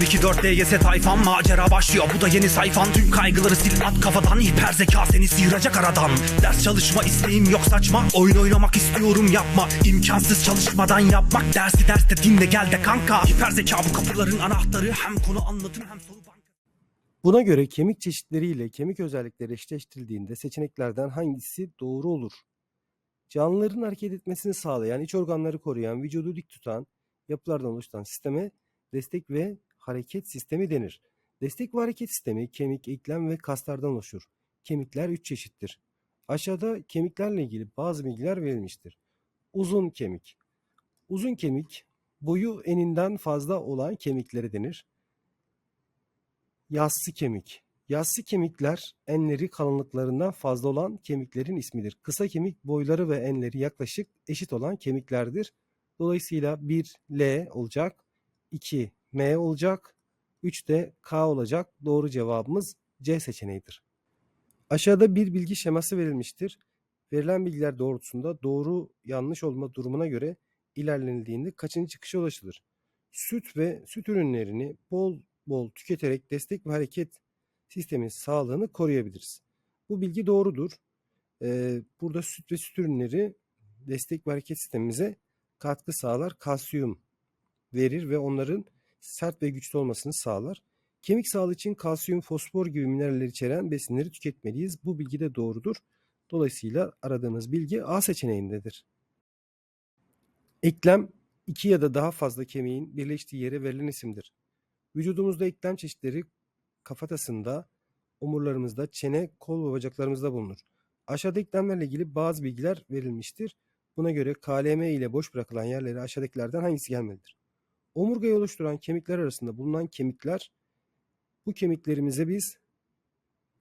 024 DYS tayfan macera başlıyor. Bu da yeni sayfan. Tüm kaygıları sil at kafadan. Hiper zeka seni sıyıracak aradan. Ders çalışma isteğim yok saçma. Oyun oynamak istiyorum yapma. İmkansız çalışmadan yapmak. Dersi derste dinle gel de kanka. Hiper zeka bu kapıların anahtarı. Hem konu anlatım hem soru Buna göre kemik çeşitleriyle kemik özellikleri eşleştirildiğinde seçeneklerden hangisi doğru olur? Canlıların hareket etmesini sağlayan, iç organları koruyan, vücudu dik tutan yapılardan oluşan sisteme destek ve hareket sistemi denir. Destek ve hareket sistemi kemik, eklem ve kaslardan oluşur. Kemikler üç çeşittir. Aşağıda kemiklerle ilgili bazı bilgiler verilmiştir. Uzun kemik. Uzun kemik boyu eninden fazla olan kemiklere denir. Yassı kemik. Yassı kemikler enleri kalınlıklarından fazla olan kemiklerin ismidir. Kısa kemik boyları ve enleri yaklaşık eşit olan kemiklerdir. Dolayısıyla 1 L olacak, 2 M olacak, 3 de K olacak. Doğru cevabımız C seçeneğidir. Aşağıda bir bilgi şeması verilmiştir. Verilen bilgiler doğrultusunda doğru yanlış olma durumuna göre ilerlenildiğinde kaçıncı çıkışa ulaşılır? Süt ve süt ürünlerini bol bol tüketerek destek ve hareket sistemin sağlığını koruyabiliriz. Bu bilgi doğrudur. Ee, burada süt ve süt ürünleri destek ve hareket sistemimize katkı sağlar. Kalsiyum verir ve onların sert ve güçlü olmasını sağlar. Kemik sağlığı için kalsiyum, fosfor gibi mineraller içeren besinleri tüketmeliyiz. Bu bilgi de doğrudur. Dolayısıyla aradığımız bilgi A seçeneğindedir. Eklem iki ya da daha fazla kemiğin birleştiği yere verilen isimdir. Vücudumuzda eklem çeşitleri kafatasında, omurlarımızda, çene, kol ve bacaklarımızda bulunur. Aşağıda eklemlerle ilgili bazı bilgiler verilmiştir. Buna göre KLM ile boş bırakılan yerlere aşağıdakilerden hangisi gelmelidir? Omurgayı oluşturan kemikler arasında bulunan kemikler, bu kemiklerimize biz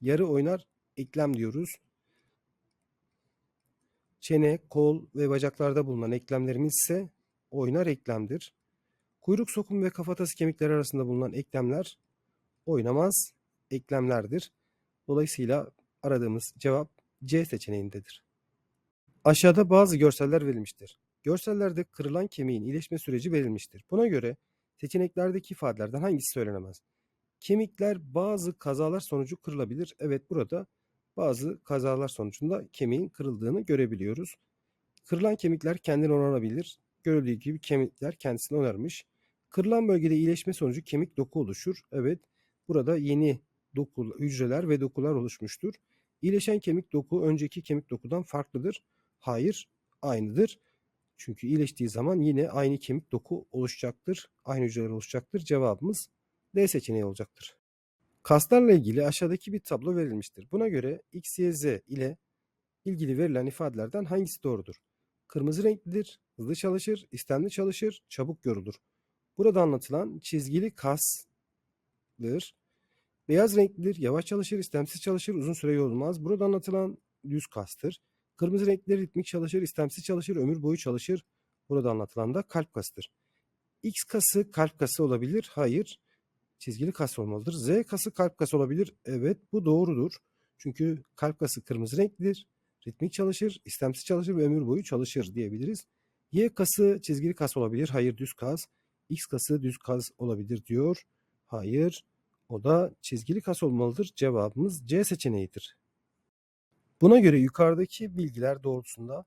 yarı oynar eklem diyoruz. Çene, kol ve bacaklarda bulunan eklemlerimiz ise oynar eklemdir. Kuyruk sokum ve kafatası kemikleri arasında bulunan eklemler oynamaz eklemlerdir. Dolayısıyla aradığımız cevap C seçeneğindedir. Aşağıda bazı görseller verilmiştir. Görsellerde kırılan kemiğin iyileşme süreci verilmiştir. Buna göre seçeneklerdeki ifadelerden hangisi söylenemez? Kemikler bazı kazalar sonucu kırılabilir. Evet burada bazı kazalar sonucunda kemiğin kırıldığını görebiliyoruz. Kırılan kemikler kendini onarabilir. Görüldüğü gibi kemikler kendisini onarmış. Kırılan bölgede iyileşme sonucu kemik doku oluşur. Evet, burada yeni doku, hücreler ve dokular oluşmuştur. İyileşen kemik doku önceki kemik dokudan farklıdır. Hayır, aynıdır. Çünkü iyileştiği zaman yine aynı kemik doku oluşacaktır. Aynı hücreler oluşacaktır. Cevabımız D seçeneği olacaktır. Kaslarla ilgili aşağıdaki bir tablo verilmiştir. Buna göre X, Y, Z ile ilgili verilen ifadelerden hangisi doğrudur? Kırmızı renklidir, hızlı çalışır, istemli çalışır, çabuk yorulur. Burada anlatılan çizgili kasdır. Beyaz renklidir, yavaş çalışır, istemsiz çalışır, uzun süre yorulmaz. Burada anlatılan düz kastır. Kırmızı renkli ritmik çalışır, istemsiz çalışır, ömür boyu çalışır. Burada anlatılan da kalp kasıdır. X kası kalp kası olabilir. Hayır. Çizgili kas olmalıdır. Z kası kalp kası olabilir. Evet bu doğrudur. Çünkü kalp kası kırmızı renklidir. Ritmik çalışır, istemsiz çalışır ve ömür boyu çalışır diyebiliriz. Y kası çizgili kas olabilir. Hayır düz kas. X kası düz kas olabilir diyor. Hayır. O da çizgili kas olmalıdır. Cevabımız C seçeneğidir. Buna göre yukarıdaki bilgiler doğrultusunda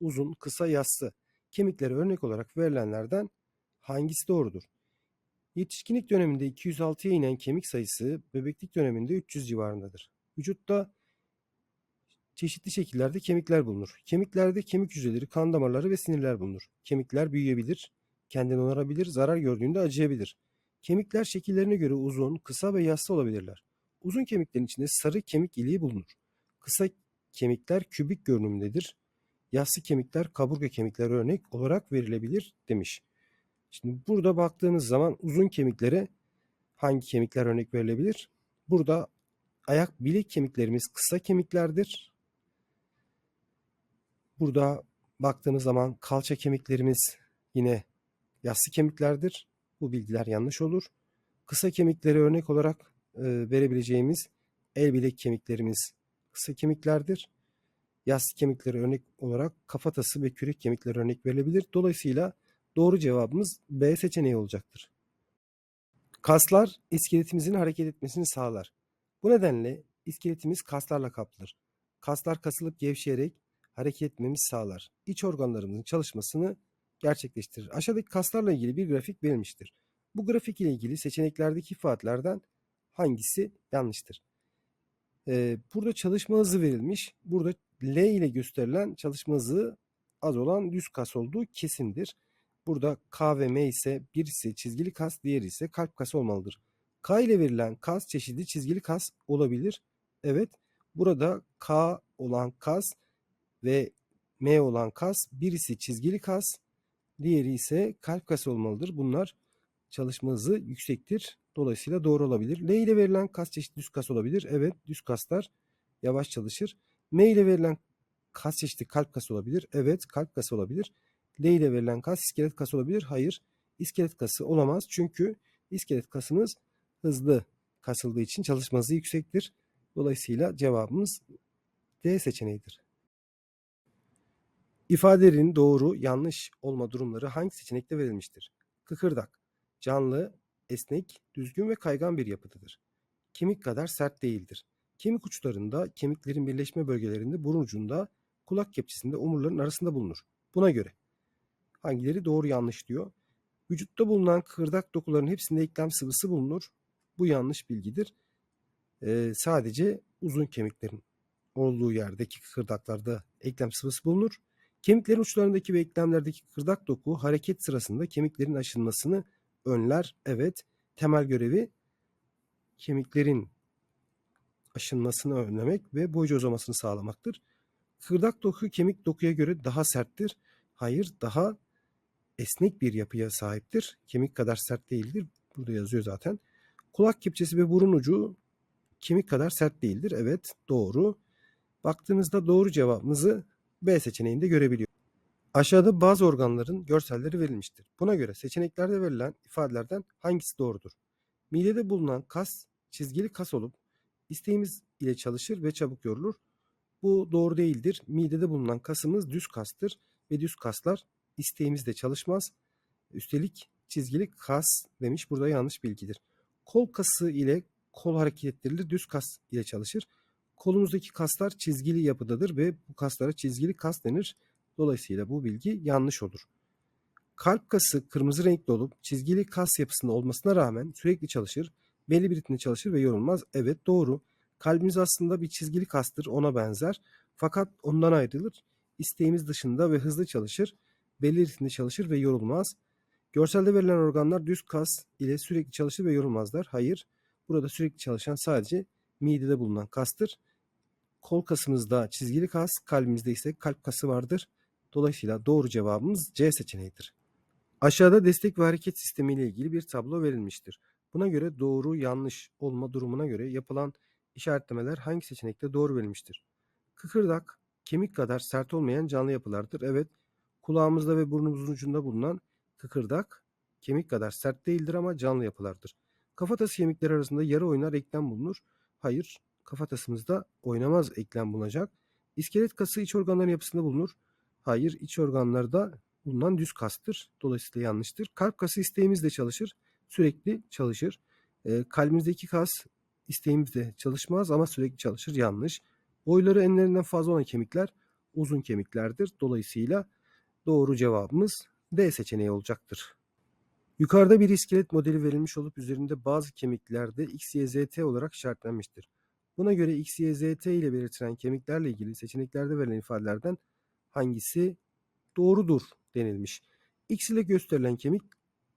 uzun, kısa, yassı kemiklere örnek olarak verilenlerden hangisi doğrudur? Yetişkinlik döneminde 206'ya inen kemik sayısı bebeklik döneminde 300 civarındadır. Vücutta çeşitli şekillerde kemikler bulunur. Kemiklerde kemik hücreleri, kan damarları ve sinirler bulunur. Kemikler büyüyebilir, kendini onarabilir, zarar gördüğünde acıyabilir. Kemikler şekillerine göre uzun, kısa ve yassı olabilirler. Uzun kemiklerin içinde sarı kemik iliği bulunur. Kısa kemikler kübik görünümdedir. Yassı kemikler kaburga kemikleri örnek olarak verilebilir demiş. Şimdi burada baktığımız zaman uzun kemiklere hangi kemikler örnek verilebilir? Burada ayak bilek kemiklerimiz kısa kemiklerdir. Burada baktığımız zaman kalça kemiklerimiz yine yassı kemiklerdir. Bu bilgiler yanlış olur. Kısa kemikleri örnek olarak verebileceğimiz el bilek kemiklerimiz kısa kemiklerdir. Yassı kemikleri örnek olarak kafatası ve kürek kemikleri örnek verilebilir. Dolayısıyla doğru cevabımız B seçeneği olacaktır. Kaslar iskeletimizin hareket etmesini sağlar. Bu nedenle iskeletimiz kaslarla kaplıdır. Kaslar kasılıp gevşeyerek hareket etmemizi sağlar. İç organlarımızın çalışmasını gerçekleştirir. Aşağıdaki kaslarla ilgili bir grafik verilmiştir. Bu grafik ile ilgili seçeneklerdeki ifadelerden hangisi yanlıştır? Burada çalışma hızı verilmiş. Burada L ile gösterilen çalışma hızı az olan düz kas olduğu kesindir. Burada K ve M ise birisi çizgili kas, diğeri ise kalp kası olmalıdır. K ile verilen kas çeşidi çizgili kas olabilir. Evet, burada K olan kas ve M olan kas birisi çizgili kas, diğeri ise kalp kası olmalıdır. Bunlar çalışma hızı yüksektir. Dolayısıyla doğru olabilir. L ile verilen kas çeşidi düz kas olabilir. Evet, düz kaslar yavaş çalışır. M ile verilen kas çeşidi kalp kası olabilir. Evet, kalp kası olabilir. L ile verilen kas iskelet kası olabilir. Hayır, iskelet kası olamaz. Çünkü iskelet kasımız hızlı kasıldığı için çalışma hızı yüksektir. Dolayısıyla cevabımız D seçeneğidir. İfadelerin doğru, yanlış olma durumları hangi seçenekte verilmiştir? Kıkırdak, canlı, esnek, düzgün ve kaygan bir yapıdadır. Kemik kadar sert değildir. Kemik uçlarında, kemiklerin birleşme bölgelerinde, burun ucunda, kulak kepçesinde, omurların arasında bulunur. Buna göre hangileri doğru yanlış diyor. Vücutta bulunan kıkırdak dokularının hepsinde eklem sıvısı bulunur. Bu yanlış bilgidir. Ee, sadece uzun kemiklerin olduğu yerdeki kıkırdaklarda eklem sıvısı bulunur. Kemiklerin uçlarındaki ve eklemlerdeki kıkırdak doku hareket sırasında kemiklerin aşınmasını önler. Evet, temel görevi kemiklerin aşınmasını önlemek ve boyca uzamasını sağlamaktır. Kıkırdak doku kemik dokuya göre daha serttir. Hayır, daha esnek bir yapıya sahiptir. Kemik kadar sert değildir. Burada yazıyor zaten. Kulak kepçesi ve burun ucu kemik kadar sert değildir. Evet, doğru. Baktığımızda doğru cevabımızı B seçeneğinde görebiliyoruz. Aşağıda bazı organların görselleri verilmiştir. Buna göre seçeneklerde verilen ifadelerden hangisi doğrudur? Midede bulunan kas çizgili kas olup isteğimiz ile çalışır ve çabuk yorulur. Bu doğru değildir. Midede bulunan kasımız düz kastır ve düz kaslar isteğimizde çalışmaz. Üstelik çizgili kas demiş. Burada yanlış bilgidir. Kol kası ile kol hareket ettirilir. Düz kas ile çalışır. Kolumuzdaki kaslar çizgili yapıdadır ve bu kaslara çizgili kas denir. Dolayısıyla bu bilgi yanlış olur. Kalp kası kırmızı renkli olup çizgili kas yapısında olmasına rağmen sürekli çalışır. Belli bir ritimde çalışır ve yorulmaz. Evet doğru. Kalbimiz aslında bir çizgili kastır ona benzer. Fakat ondan ayrılır. İsteğimiz dışında ve hızlı çalışır. Belli ritimde çalışır ve yorulmaz. Görselde verilen organlar düz kas ile sürekli çalışır ve yorulmazlar. Hayır. Burada sürekli çalışan sadece midede bulunan kastır. Kol kasımızda çizgili kas, kalbimizde ise kalp kası vardır. Dolayısıyla doğru cevabımız C seçeneğidir. Aşağıda destek ve hareket sistemi ile ilgili bir tablo verilmiştir. Buna göre doğru yanlış olma durumuna göre yapılan işaretlemeler hangi seçenekte doğru verilmiştir? Kıkırdak kemik kadar sert olmayan canlı yapılardır. Evet, kulağımızda ve burnumuzun ucunda bulunan kıkırdak kemik kadar sert değildir ama canlı yapılardır. Kafatası kemikleri arasında yarı oynar eklem bulunur. Hayır, kafatasımızda oynamaz eklem bulunacak. İskelet kası iç organların yapısında bulunur. Hayır, iç organlarda bulunan düz kastır. Dolayısıyla yanlıştır. Kalp kası isteğimizle çalışır. Sürekli çalışır. E, kalbimizdeki kas isteğimizde çalışmaz ama sürekli çalışır. Yanlış. Boyları enlerinden fazla olan kemikler uzun kemiklerdir. Dolayısıyla doğru cevabımız D seçeneği olacaktır. Yukarıda bir iskelet modeli verilmiş olup üzerinde bazı kemiklerde X, Y, Z, T olarak işaretlenmiştir. Buna göre X, Y, Z, T ile belirtilen kemiklerle ilgili seçeneklerde verilen ifadelerden hangisi doğrudur denilmiş. X ile gösterilen kemik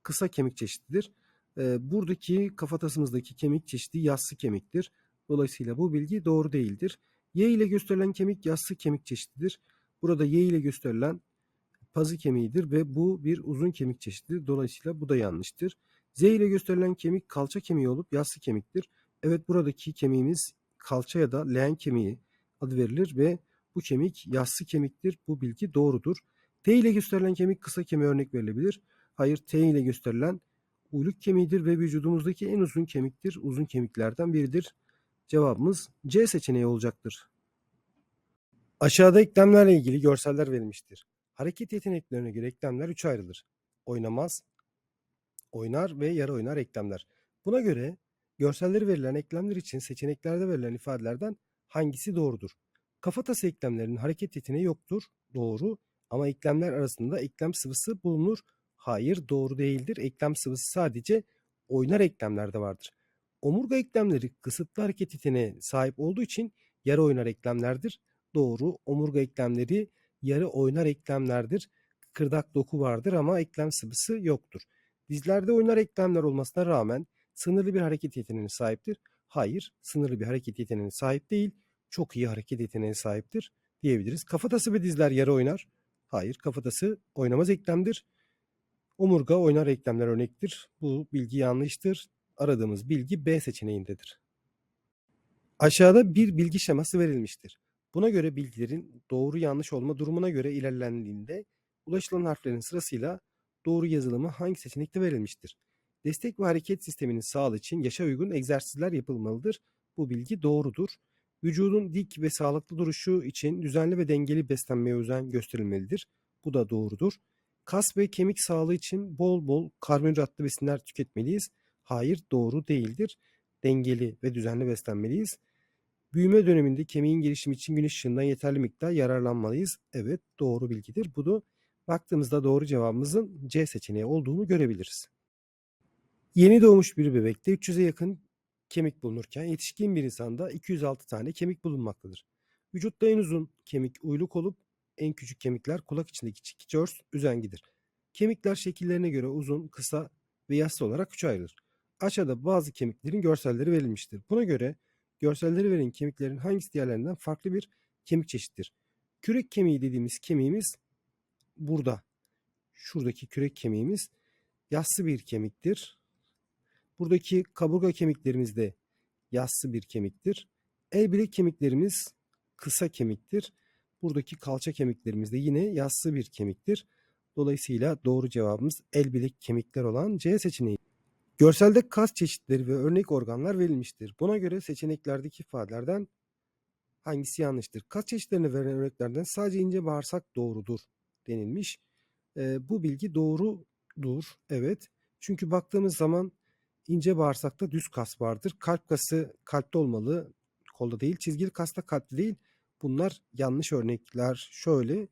kısa kemik çeşididir. Ee, buradaki kafatasımızdaki kemik çeşidi yassı kemiktir. Dolayısıyla bu bilgi doğru değildir. Y ile gösterilen kemik yassı kemik çeşididir. Burada Y ile gösterilen pazı kemiğidir ve bu bir uzun kemik çeşididir. Dolayısıyla bu da yanlıştır. Z ile gösterilen kemik kalça kemiği olup yassı kemiktir. Evet buradaki kemiğimiz kalça ya da leğen kemiği adı verilir ve bu kemik yassı kemiktir. Bu bilgi doğrudur. T ile gösterilen kemik kısa kemiğe örnek verilebilir. Hayır T ile gösterilen uyluk kemiğidir ve vücudumuzdaki en uzun kemiktir. Uzun kemiklerden biridir. Cevabımız C seçeneği olacaktır. Aşağıda eklemlerle ilgili görseller verilmiştir. Hareket yeteneklerine göre eklemler üçe ayrılır. Oynamaz, oynar ve yarı oynar eklemler. Buna göre görselleri verilen eklemler için seçeneklerde verilen ifadelerden hangisi doğrudur? Kafatası eklemlerinin hareket yeteneği yoktur. Doğru. Ama eklemler arasında eklem sıvısı bulunur. Hayır, doğru değildir. Eklem sıvısı sadece oynar eklemlerde vardır. Omurga eklemleri kısıtlı hareket yeteneğine sahip olduğu için yarı oynar eklemlerdir. Doğru. Omurga eklemleri yarı oynar eklemlerdir. Kıkırdak doku vardır ama eklem sıvısı yoktur. Dizlerde oynar eklemler olmasına rağmen sınırlı bir hareket yeteneğine sahiptir. Hayır, sınırlı bir hareket yeteneğine sahip değil. Çok iyi hareket yeteneğine sahiptir diyebiliriz. Kafatası ve dizler yarı oynar. Hayır, kafatası oynamaz eklemdir. Omurga oynar eklemler örnektir. Bu bilgi yanlıştır. Aradığımız bilgi B seçeneğindedir. Aşağıda bir bilgi şeması verilmiştir. Buna göre bilgilerin doğru yanlış olma durumuna göre ilerlendiğinde ulaşılan harflerin sırasıyla doğru yazılımı hangi seçenekte verilmiştir? Destek ve hareket sisteminin sağlığı için yaşa uygun egzersizler yapılmalıdır. Bu bilgi doğrudur. Vücudun dik ve sağlıklı duruşu için düzenli ve dengeli beslenmeye özen gösterilmelidir. Bu da doğrudur. Kas ve kemik sağlığı için bol bol karbonhidratlı besinler tüketmeliyiz. Hayır, doğru değildir. Dengeli ve düzenli beslenmeliyiz. Büyüme döneminde kemiğin gelişimi için güneş ışığından yeterli miktar yararlanmalıyız. Evet, doğru bilgidir. Bunu baktığımızda doğru cevabımızın C seçeneği olduğunu görebiliriz. Yeni doğmuş bir bebekte 300'e yakın kemik bulunurken yetişkin bir insanda 206 tane kemik bulunmaktadır. Vücutta en uzun kemik uyluk olup en küçük kemikler kulak içindeki çikiçörs üzengidir. Kemikler şekillerine göre uzun, kısa ve yassı olarak üçe ayrılır. Aşağıda bazı kemiklerin görselleri verilmiştir. Buna göre görselleri verilen kemiklerin hangisi diğerlerinden farklı bir kemik çeşittir? Kürek kemiği dediğimiz kemiğimiz burada. Şuradaki kürek kemiğimiz yassı bir kemiktir. Buradaki kaburga kemiklerimiz de yassı bir kemiktir. El bilek kemiklerimiz kısa kemiktir. Buradaki kalça kemiklerimiz de yine yassı bir kemiktir. Dolayısıyla doğru cevabımız el bilek kemikler olan C seçeneği. Görselde kas çeşitleri ve örnek organlar verilmiştir. Buna göre seçeneklerdeki ifadelerden hangisi yanlıştır? Kas çeşitlerini veren örneklerden sadece ince bağırsak doğrudur denilmiş. Ee, bu bilgi doğrudur. Evet. Çünkü baktığımız zaman ince bağırsakta düz kas vardır. Kalp kası kalpte olmalı. Kolda değil. Çizgili kasta kalpte değil. Bunlar yanlış örnekler. Şöyle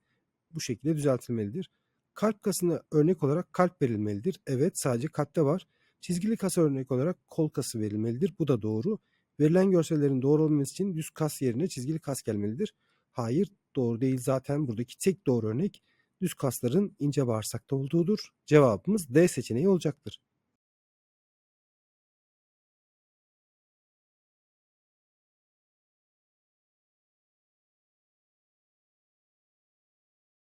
bu şekilde düzeltilmelidir. Kalp kasına örnek olarak kalp verilmelidir. Evet sadece kalpte var. Çizgili kasa örnek olarak kol kası verilmelidir. Bu da doğru. Verilen görsellerin doğru olması için düz kas yerine çizgili kas gelmelidir. Hayır doğru değil zaten buradaki tek doğru örnek düz kasların ince bağırsakta olduğudur. Cevabımız D seçeneği olacaktır.